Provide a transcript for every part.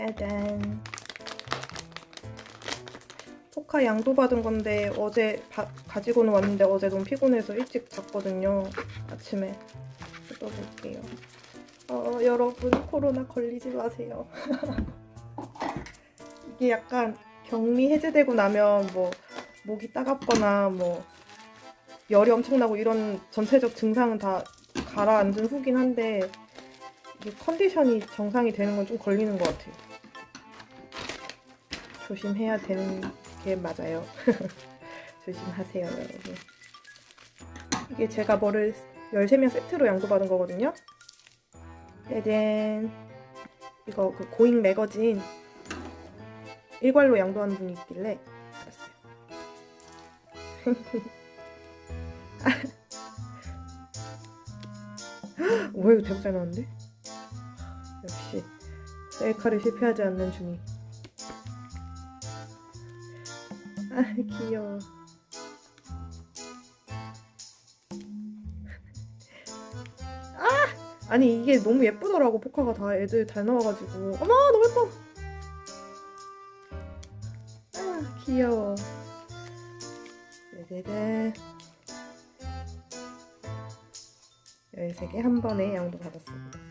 짜잔. 포카 양도 받은 건데 어제 바- 가지고는 왔는데 어제 너무 피곤해서 일찍 잤거든요. 아침에 뜯어볼게요. 어, 여러분 코로나 걸리지 마세요. 이게 약간 격리 해제되고 나면 뭐 목이 따갑거나 뭐 열이 엄청나고 이런 전체적 증상은 다 가라앉은 후긴 한데 이게 컨디션이 정상이 되는 건 좀 걸리는 것 같아요. 조심해야 되는 게 맞아요. 조심하세요, 여러분. 이게 제가 뭐를 13명 세트로 양도받은 거거든요. 짜잔. 이거 그 고잉 매거진 일괄로 양도하는 분이 있길래 알았어요. 오, 이거 대박 잘 나왔는데? 역시 셀카를 실패하지 않는 중이 귀여워. 아! 아니 이게 너무 예쁘더라고 포카가 다. 애들 잘 나와가지고. 어머 너무 예뻐! 아 귀여워. 네네네 13개 한 번에 양도 받았습니다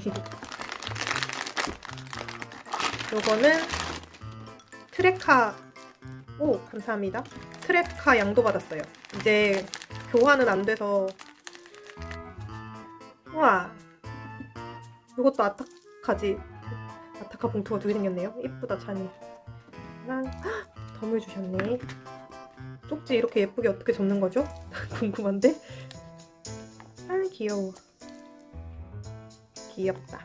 요거는 트레카. 오 감사합니다. 트레카 양도 받았어요. 이제 교환은 안 돼서. 우와. 요것도 아타카지. 아타카 봉투가 두 개 생겼네요. 예쁘다 잔이. 랑 덤을 주셨네. 쪽지 이렇게 예쁘게 어떻게 접는 거죠? 궁금한데? 아 귀여워 귀엽다.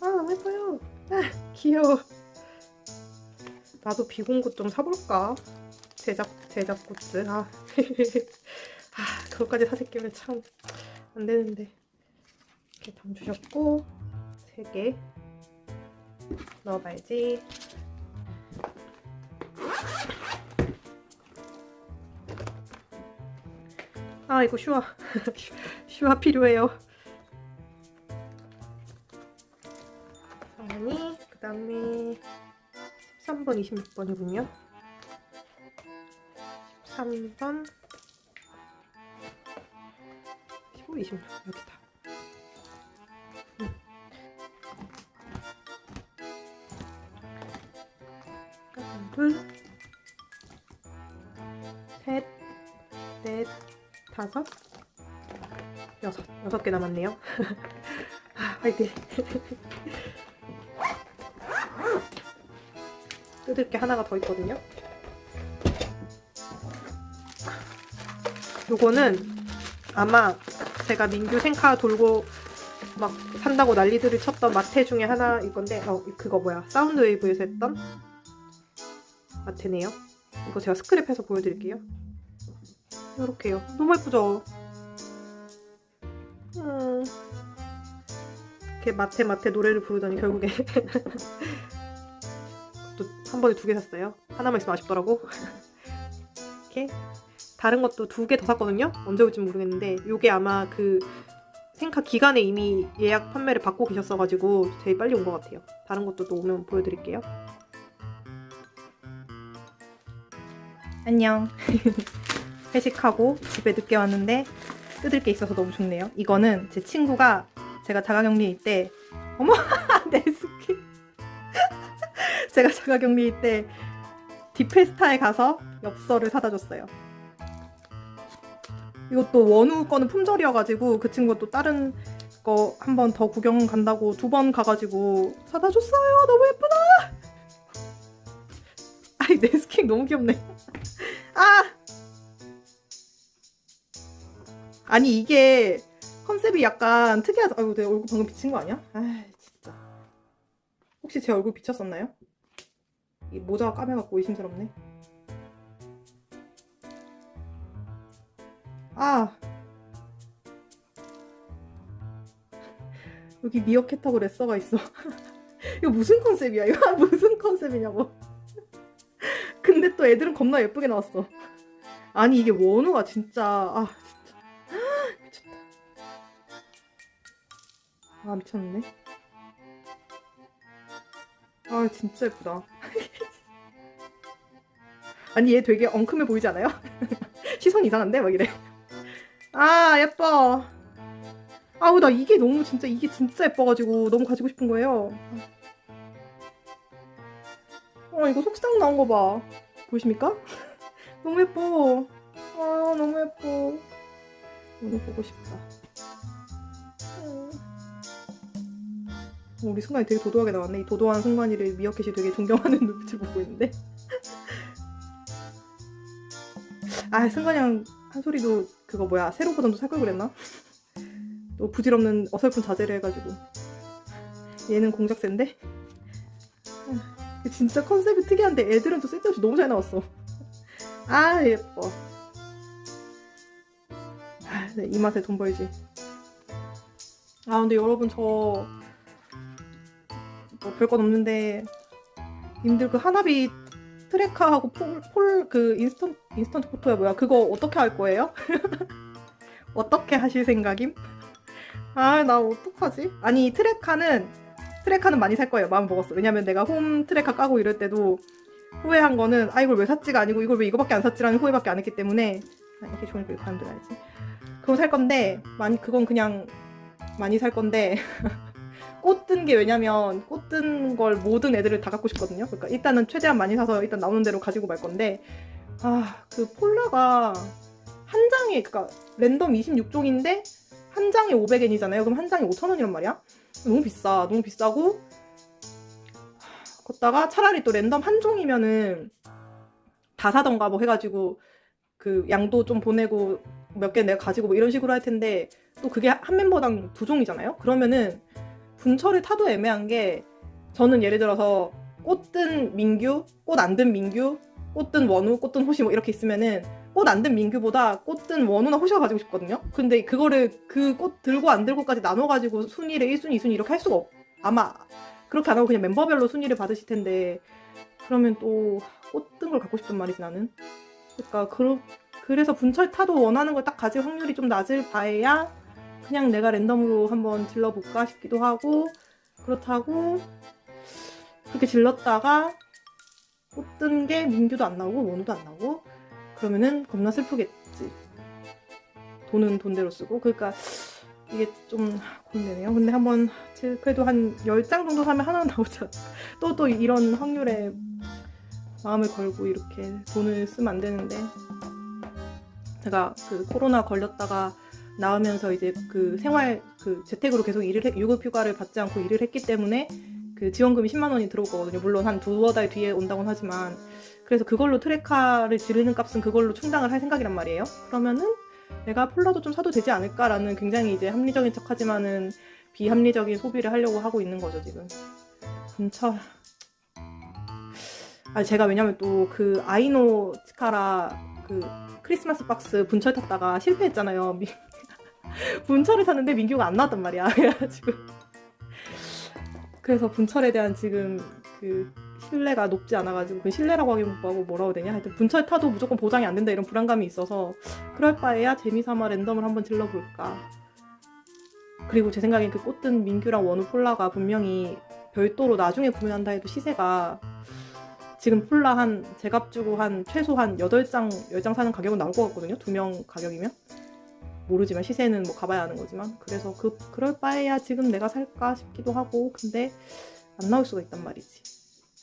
아 너무 예뻐요. 아 귀여워. 나도 비공구 좀 사볼까? 제작 제작 굿즈. 아, 아 그것까지 사재기면 참 안 되는데. 이렇게 담 주셨고 세 개 넣어봐야지. 아 이거 슈아 슈아 필요해요 다음에 13번 26번이군요. 13번 15, 26 여기다 음. 하나 둘 셋 넷 다섯 여섯. 여섯 개 남았네요. 아, 화이팅 뜯을 게 하나가 더 있거든요. 요거는 아마 제가 민규 생카 돌고 막 산다고 난리들을 쳤던 마테 중에 하나일 건데 어 그거 뭐야 사운드 웨이브에서 했던 마테네요. 이거 제가 스크랩해서 보여드릴게요. 이렇게요. 너무 예쁘죠? 음. 이렇게 마테 마테 노래를 부르더니 결국에 또 한 번에 두 개 샀어요. 하나만 있으면 아쉽더라고. 이렇게 다른 것도 두 개 더 샀거든요. 언제 올지 모르겠는데 이게 아마 그 생카 기간에 이미 예약 판매를 받고 계셨어가지고 제일 빨리 온 것 같아요. 다른 것도 또 오면 보여드릴게요. 안녕. 회식하고 집에 늦게 왔는데 뜯을 게 있어서 너무 좋네요. 이거는 제 친구가 제가 자가격리일 때 어머 제가 자가격리일 때 디페스타에 가서 엽서를 사다 줬어요. 이것도 원우 거는 품절이어가지고 그 친구가 또 다른 거 한 번 더 구경 간다고 두 번 가가지고 사다 줬어요. 너무 예쁘다. 아이 내 스킨 너무 귀엽네. 아 아니 이게 컨셉이 약간 특이하다. 아유 내 얼굴 방금 비친 거 아니야? 아 진짜. 혹시 제 얼굴 비쳤었나요? 이 모자가 까매갖고 의심스럽네. 아! 여기 미어캣하고 레서가 있어. 이거 무슨 컨셉이야? 이거 무슨 컨셉이냐고. 근데 또 애들은 겁나 예쁘게 나왔어. 아니 이게 원우가 진짜 아 진짜 미쳤다. 아 미쳤네. 아 진짜 예쁘다. 아니 얘 되게 엉큼해 보이지 않아요? 시선 이상한데 막 이래. 아 예뻐. 아우 나 이게 너무 진짜 이게 진짜 예뻐가지고 너무 가지고 싶은 거예요. 어 이거 속상 나온 거 봐. 보이십니까? 너무 예뻐. 아 너무 예뻐. 너무 보고 싶다. 음. 어, 우리 순간이 되게 도도하게 나왔네. 이 도도한 순간이를 미어캣이 되게 존경하는 눈빛을 보고 있는데. 아 순간이 형 한 소리도 그거 뭐야 새로 버전도 살걸 그랬나? 또 부질없는 어설픈 자제를 해가지고. 얘는 공작새인데? 아, 진짜 컨셉이 특이한데 애들은 또 쓸데없이 너무 잘 나왔어. 아 예뻐. 아, 네, 이 맛에 돈 벌지. 아 근데 여러분 저 뭐 별건 없는데 님들 그 하나비 트레카하고 폴 그 인스턴 인스턴트 포토야 뭐야 그거 어떻게 할 거예요? 어떻게 하실 생각임? 아 나 어떡하지? 아니 트레카는 트레카는 많이 살 거예요 마음 먹었어 왜냐면 내가 홈 트레카 까고 이럴 때도 후회한 거는 아 이걸 왜 샀지가 아니고 이걸 왜 이거밖에 안 샀지라는 후회밖에 안 했기 때문에 아, 이렇게 좋은 걸 가면 알지 그거 살 건데 많이 그건 그냥 많이 살 건데 꽃뜬게 왜냐면 꽃뜬걸 모든 애들을 다 갖고 싶거든요 그러니까 일단은 최대한 많이 사서 일단 나오는 대로 가지고 말 건데 아 그 폴라가 한 장에 그러니까 랜덤 26종인데 한 장에 500엔이잖아요. 그럼 한 장에 5,000원이란 말이야? 너무 비싸. 너무 비싸고 걷다가 차라리 또 랜덤 한 종이면은 다 사던가 뭐 해가지고 그 양도 좀 보내고 몇 개 내가 가지고 뭐 이런 식으로 할 텐데 또 그게 한 멤버당 두 종이잖아요. 그러면은 분철을 타도 애매한 게 저는 예를 들어서 꽃든 민규, 꽃 안 든 민규, 꽃든 원우, 꽃든 호시 뭐 이렇게 있으면은 꽃 안 든 민규보다 꽃든 원우나 호시가 가지고 싶거든요. 근데 그거를 그 꽃 들고 안 들고까지 나눠 가지고 순위를 1순위, 2순위 이렇게 할 수가 없. 아마 그렇게 안 하고 그냥 멤버별로 순위를 받으실 텐데 그러면 또 꽃 든 걸 갖고 싶단 말이지 나는. 그러니까 그, 그래서 분철 타도 원하는 걸 딱 가질 확률이 좀 낮을 바에야 그냥 내가 랜덤으로 한번 질러볼까 싶기도 하고 그렇다고 그렇게 질렀다가 꽃뜬 게 민규도 안 나오고 원우도 안 나오고 그러면은 겁나 슬프겠지. 돈은 돈대로 쓰고 그러니까 이게 좀 고민되네요. 근데 한번 제- 그래도 한 10장 정도 사면 하나 않을까. 또, 또 이런 확률에 마음을 걸고 이렇게 돈을 쓰면 안 되는데 제가 그 코로나 걸렸다가 나오면서 이제 그 생활 그 재택으로 계속 일을 해, 유급 휴가를 받지 않고 일을 했기 때문에 그 지원금이 10만 원이 들어올 거거든요. 물론 한 두어 달 뒤에 온다고는 하지만 그래서 그걸로 트레카를 지르는 값은 그걸로 충당을 할 생각이란 말이에요. 그러면은 내가 폴라도 좀 사도 되지 않을까라는 굉장히 이제 합리적인 척하지만은 비합리적인 소비를 하려고 하고 있는 거죠 지금. 분철. 아 제가 왜냐면 또 그 아이노 치카라 그 크리스마스 박스 분철 탔다가 실패했잖아요. 미- 분철을 샀는데 민규가 안 나왔단 말이야. 그래가지고. 그래서 분철에 대한 지금 그 신뢰가 높지 않아가지고 그 신뢰라고 하긴 뭐하고 뭐라고 되냐? 하여튼 분철 타도 무조건 보장이 안 된다 이런 불안감이 있어서 그럴 바에야 재미삼아 랜덤을 한번 질러볼까. 그리고 제 생각엔 그 꽃든 민규랑 원우 폴라가 분명히 별도로 나중에 구매한다 해도 시세가 지금 폴라 한 제값 주고 한 최소 한 8장 10장 사는 가격은 나올 것 같거든요. 두 명 가격이면 모르지만 시세는 뭐 가봐야 하는 거지만 그래서 그 그럴 바에야 지금 내가 살까 싶기도 하고 근데 안 나올 수가 있단 말이지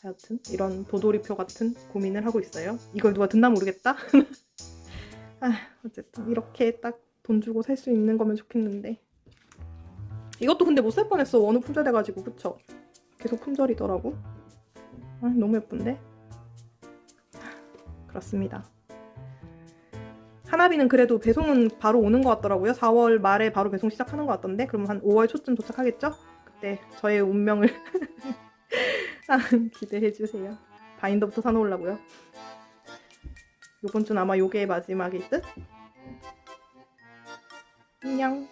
하여튼 이런 도돌이표 같은 고민을 하고 있어요. 이걸 누가 듣나 모르겠다. 아, 어쨌든 이렇게 딱 돈 주고 살 수 있는 거면 좋겠는데 이것도 근데 못 살 뻔했어. 원우 품절 돼가지고 그쵸? 계속 품절이더라고. 아, 너무 예쁜데? 그렇습니다. 하나비는 그래도 배송은 바로 오는 것 같더라고요. 4월 말에 바로 배송 시작하는 것 같던데 그럼 한 5월 초쯤 도착하겠죠? 그때 저의 운명을 아, 기대해 주세요. 바인더부터 사놓으려고요. 요번 주는 아마 요게 마지막일 듯. 안녕.